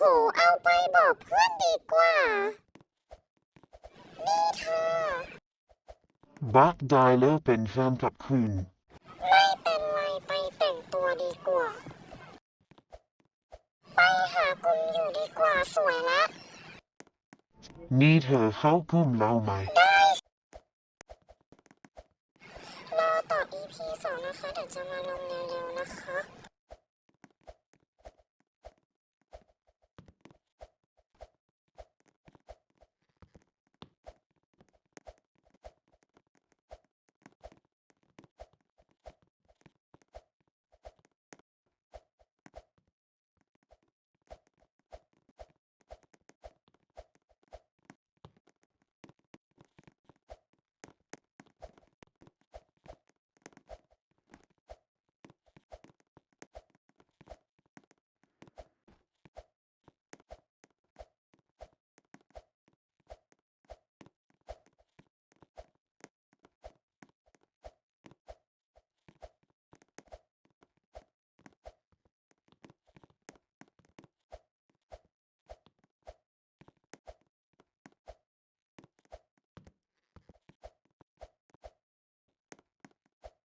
โหเอาไปบอกเพื่อนดีกว่า นี่เธอ บักได้แล้วเป็นแฟนกับคุณ ไม่เป็นไรไปแต่งตัวดีกว่า ไปหากลุ่มอยู่ดีกว่าสวยละนี่เธอเข้ากลุ่มเราไหม ได้รอต่อ EP สองนะคะ เดี๋ยวจะมาลงเร็วๆนะคะ